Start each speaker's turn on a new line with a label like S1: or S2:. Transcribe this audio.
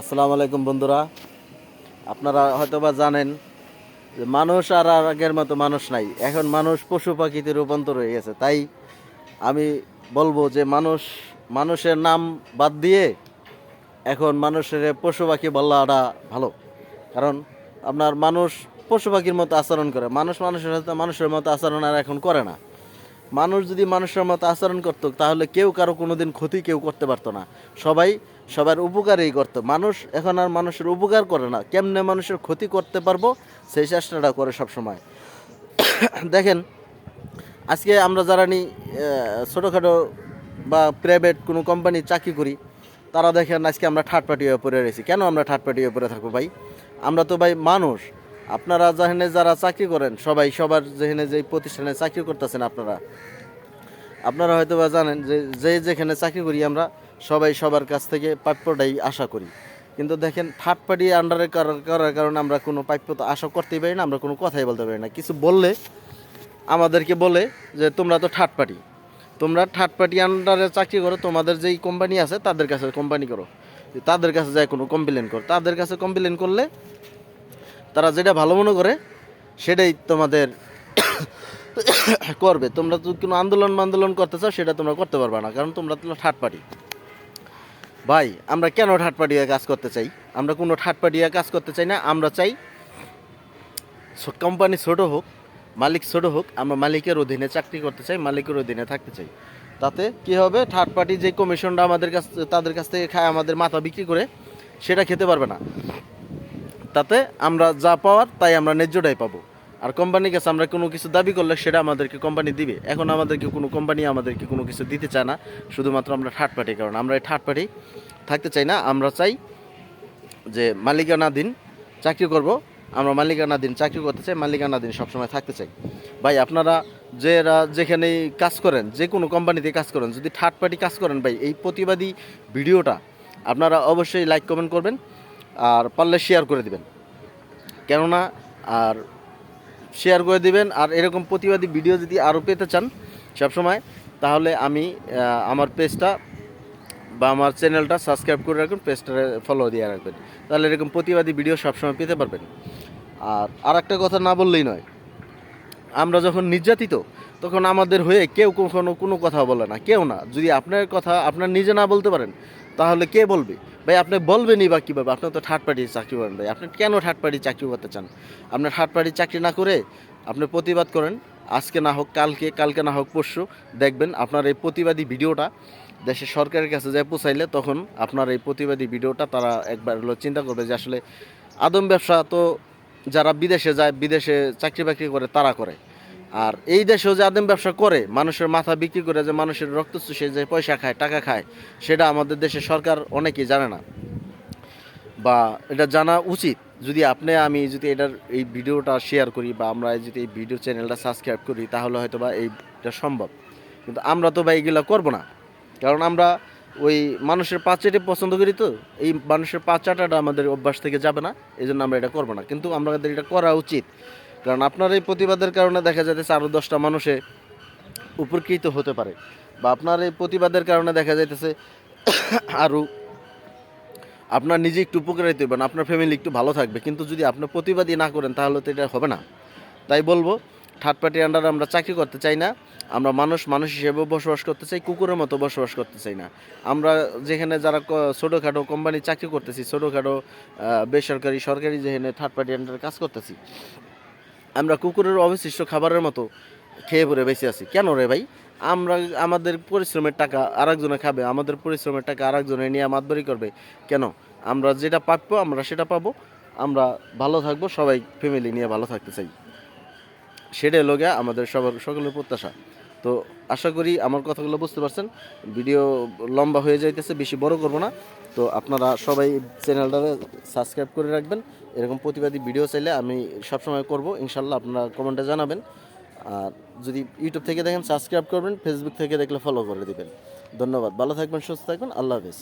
S1: আসসালামু আলাইকুম বন্ধুরা। আপনারা হয়তোবা জানেন যে মানুষ আর আগের মতো মানুষ নাই। এখন মানুষ পশু পাখিতে রূপান্তর হয়ে গেছে। তাই আমি বলব যে মানুষ, মানুষের নাম বাদ দিয়ে এখন মানুষের পশু পাখি বলাটা ভালো। কারণ আপনার মানুষ পশু পাখির মতো আচরণ করে। মানুষ মানুষের সাথে মানুষের মতো আচরণ আর এখন করে না। মানুষ যদি মানুষের মতো আচরণ করতো, তাহলে কেউ কারও কোনোদিন ক্ষতি কেউ করতে পারতো না। সবাই সবার উপকারই করতো। মানুষ এখন আর মানুষের উপকার করে না। কেমনে মানুষের ক্ষতি করতে পারব? সেই চেষ্টাটা করে সব সময় দেখেন, আজকে আমরা যারা নি ছোটোখাটো বা প্রাইভেট কোনো কোম্পানি চাকরি করি, তারা দেখেন আজকে আমরা পার্টি হয়ে পড়ে রয়েছি। কেন আমরা পার্টি হয়ে পড়ে থাকব ভাই? আমরা তো ভাই মানুষ। আপনারা যেখানে যারা চাকরি করেন, সবাই সবার যেখানে যে প্রতিষ্ঠানে চাকরি করতেছেন আপনারা আপনারা হয়তো বা জানেন যে যে যেখানে চাকরি করি আমরা, সবাই সবার কাছ থেকে প্রাপ্যটাই আশা করি। কিন্তু দেখেন থার্ড পার্টি আন্ডারে করার কারণে আমরা কোনো প্রাপ্য তো আশা করতেই পারি না, আমরা কোনো কথাই বলতে পারি না। কিছু বললে আমাদেরকে বলে যে, তোমরা তো থার্ড পার্টি তোমরা থার্ড পার্টি আন্ডারে চাকরি করো, তোমাদের যেই কোম্পানি আছে, তাদের কাছে কোম্পানি করো। তাদের কাছে যায় কোনো কমপ্লেন করো। তাদের কাছে কমপ্লেন করলে তারা যেটা ভালো মনে করে, সেটাই তোমাদের করবে। তোমরা তো কোনো আন্দোলন আন্দোলন করতে চাও, সেটা তোমরা করতে পারবে না, কারণ তোমরা তো থার্ড পার্টি। ভাই, আমরা কেন থার্ড পার্টি কাজ করতে চাই? আমরা কোনো থার্ড পার্টি কাজ করতে চাই না, আমরা চাই কোম্পানি ছোট হোক, মালিক ছোট হোক, আমরা মালিকের অধীনে চাকরি করতে চাই, মালিকের অধীনে থাকতে চাই। তাতে কি হবে? থার্ড পার্টি যে কমিশনটা আমাদের কাছ তাদের কাছ থেকে খায়, আমাদের মাথা বিক্রি করে, সেটা খেতে পারবে না। তাতে আমরা যা পাওয়ার তাই আমরা ন্যায্যটাই পাবো। আর কোম্পানির কাছে আমরা কোনো কিছু দাবি করলে সেটা আমাদেরকে কোম্পানি দিবে। এখন আমাদেরকে কোনো কোম্পানি আমাদেরকে কোনো কিছু দিতে চায় না। শুধুমাত্র আমরা থার্ড পার্টি কারণ আমরা এই থার্ড পার্টি থাকতে চাই না। আমরা চাই যে মালিকানাধীন চাকরি করব। আমরা মালিকানাধীন চাকরি করতে চাই, মালিকানাধীন সবসময় থাকতে চাই। ভাই, আপনারা যারা যেখানেই কাজ করেন, যে কোনো কোম্পানিতে কাজ করেন, যদি থার্ড পার্টি কাজ করেন, ভাই, এই প্রতিবাদী ভিডিওটা আপনারা অবশ্যই লাইক কমেন্ট করবেন। আর পারলে শেয়ার করে দিবেন। কেননা আর শেয়ার করে দিবেন। আর এরকম প্রতিবাদী ভিডিও যদি আরও পেতে চান সবসময়, তাহলে আমি আমার পেজটা বা আমার চ্যানেলটা সাবস্ক্রাইব করে রাখবেন পেজটা ফলো দিয়ে রাখবেন। তাহলে এরকম প্রতিবাদী ভিডিও সবসময় পেতে পারবেন। আর আর একটা কথা না বললেই নয় আমরা যখন নির্যাতিত, তখন আমাদের হয়ে কেউ কখনো কোনো কথা বলে না, কেউ না। যদি আপনার কথা আপনার নিজে না বলতে পারেন, তাহলে কে বলবে? ভাই, আপনি বলবেনই বা কীভাবে? আপনি তো থার্ড পার্টি চাকরি করেন ভাই। আপনি কেন থার্ড পার্টি চাকরি করতে চান? আপনার থার্ড পার্টি চাকরি না করে আপনি প্রতিবাদ করেন। আজকে না হোক, কালকে কালকে না হোক, পরশু। দেখবেন আপনার এই প্রতিবাদী ভিডিওটা দেশের সরকারের কাছে যায় পৌঁছাইলে তখন আপনার এই প্রতিবাদী ভিডিওটা তারা একবার চিন্তা করবে যে আসলে আদম ব্যবসা তো যারা বিদেশে যায়, বিদেশে চাকরি বাকরি করে, তারা করে। আর এই দেশেও যে আদম ব্যবসা করে, মানুষের মাথা বিক্রি করে যে মানুষের রক্ত চুষে যে পয়সা খায়, টাকা খায়, সেটা আমাদের দেশের সরকার অনেকেই জানে না। বা এটা জানা উচিত। যদি আপনি, আমি যদি এটার, এই ভিডিওটা শেয়ার করি বা আমরা যদি এই ভিডিও চ্যানেলটা সাবস্ক্রাইব করি, তাহলে হয়তো বা এইটা সম্ভব। কিন্তু আমরা তো বা এইগুলো করব না। কারণ আমরা ওই মানুষের পাচাটি পছন্দ করি তো, এই মানুষের পাচাটাটা আমাদের অভ্যাস থেকে যাবে না এই জন্য আমরা এটা করব না। কিন্তু আমাদের এটা করা উচিত, কারণ আপনার এই প্রতিবাদের কারণে দেখা যাচ্ছে আরও দশটা মানুষে উপকৃত হতে পারে, বা আপনার এই প্রতিবাদের কারণে দেখা যাইতেছে আরও আপনার নিজে একটু উপকারিত হবেন আপনার ফ্যামিলি একটু ভালো থাকবে, কিন্তু যদি আপনি প্রতিবাদী না করেন তাহলে তো এটা হবে না। তাই বলব থার্ড পার্টি আন্ডারে আমরা চাকরি করতে চাই না, আমরা মানুষ মানুষ হিসেবে বসবাস করতে চাই, কুকুরের মতো বসবাস করতে চাই না। আমরা যেখানে যারা ছোটোখাটো কোম্পানি চাকরি করতেছি, ছোটোখাটো বেসরকারি, সরকারি যেখানে থার্ড পার্টি আন্ডারে কাজ করতেছি, আমরা কুকুরের অবশিষ্ট খাবারের মতো খেয়ে পরে বেঁচে আছি। কেন রে ভাই? আমরা আমাদের পরিশ্রমের টাকা আরেকজনে খাবে, আমাদের পরিশ্রমের টাকা আরেকজনে নিয়ে মাতবারি করবে। কেন? আমরা যেটা প্রাপ্য আমরা সেটা পাবো। আমরা ভালো থাকব, সবাই ফ্যামিলি নিয়ে ভালো থাকতে চাই। সেটাই লোকে আমাদের সবার, সকলের প্রত্যাশা। তো আশা করি আমার কথাগুলো বুঝতে পারছেন। ভিডিও লম্বা হয়ে যাইতেছে, বেশি বড় করব না। তো আপনারা সবাই চ্যানেলটা সাবস্ক্রাইব করে রাখবেন। এরকম প্রতিবাদী ভিডিও চাইলে আমি সবসময় করব। ইনশাল্লাহ আপনারা কমেন্টে জানাবেন। আর যদি ইউটিউব থেকে দেখেন, সাবস্ক্রাইব করবেন, ফেসবুক থেকে দেখলে ফলো করে দিবেন। ধন্যবাদ। ভালো থাকবেন, সুস্থ থাকবেন। আল্লাহ হাফেজ।